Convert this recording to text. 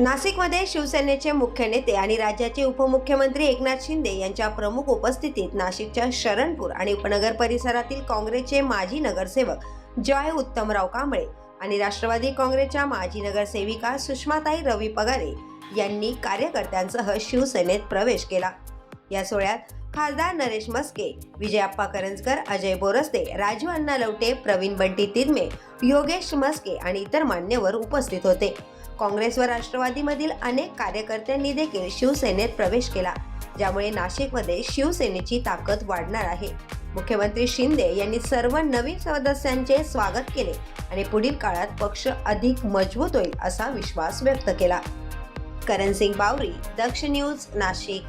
नाशिकमध्ये शिवसेनेचे मुख्य नेते आणि राज्याचे उपमुख्यमंत्री एकनाथ शिंदे यांच्या प्रमुख उपस्थितीत नाशिकच्या शरणपूर आणि उपनगर परिसरातील काँग्रेसचे माजी नगरसेवक जॉय उत्तमराव कांबळे आणि राष्ट्रवादी काँग्रेसच्या माजी नगरसेविका सुषमाताई रवी पगारे यांनी कार्यकर्त्यांसह शिवसेनेत प्रवेश केला. या सोहळ्यात खासदार नरेश मस्के विजयाप्पा करंजकर अजय बोरस्ते राजू अण्णा लवटे प्रवीण बंटी तिरमे योगेश मस्के आणि इतर मान्यवर उपस्थित होते. काँग्रेस व राष्ट्रवादीमधील अनेक कार्यकर्त्यांनी देखील शिवसेनेत प्रवेश केला ज्यामुळे नाशिकमध्ये शिवसेनेची ताकद वाढणार आहे. मुख्यमंत्री शिंदे यांनी सर्व नवीन सदस्यांचे स्वागत केले आणि पुढील काळात पक्ष अधिक मजबूत होईल असा विश्वास व्यक्त केला. करण सिंग बावरी दक्ष न्यूज नाशिक.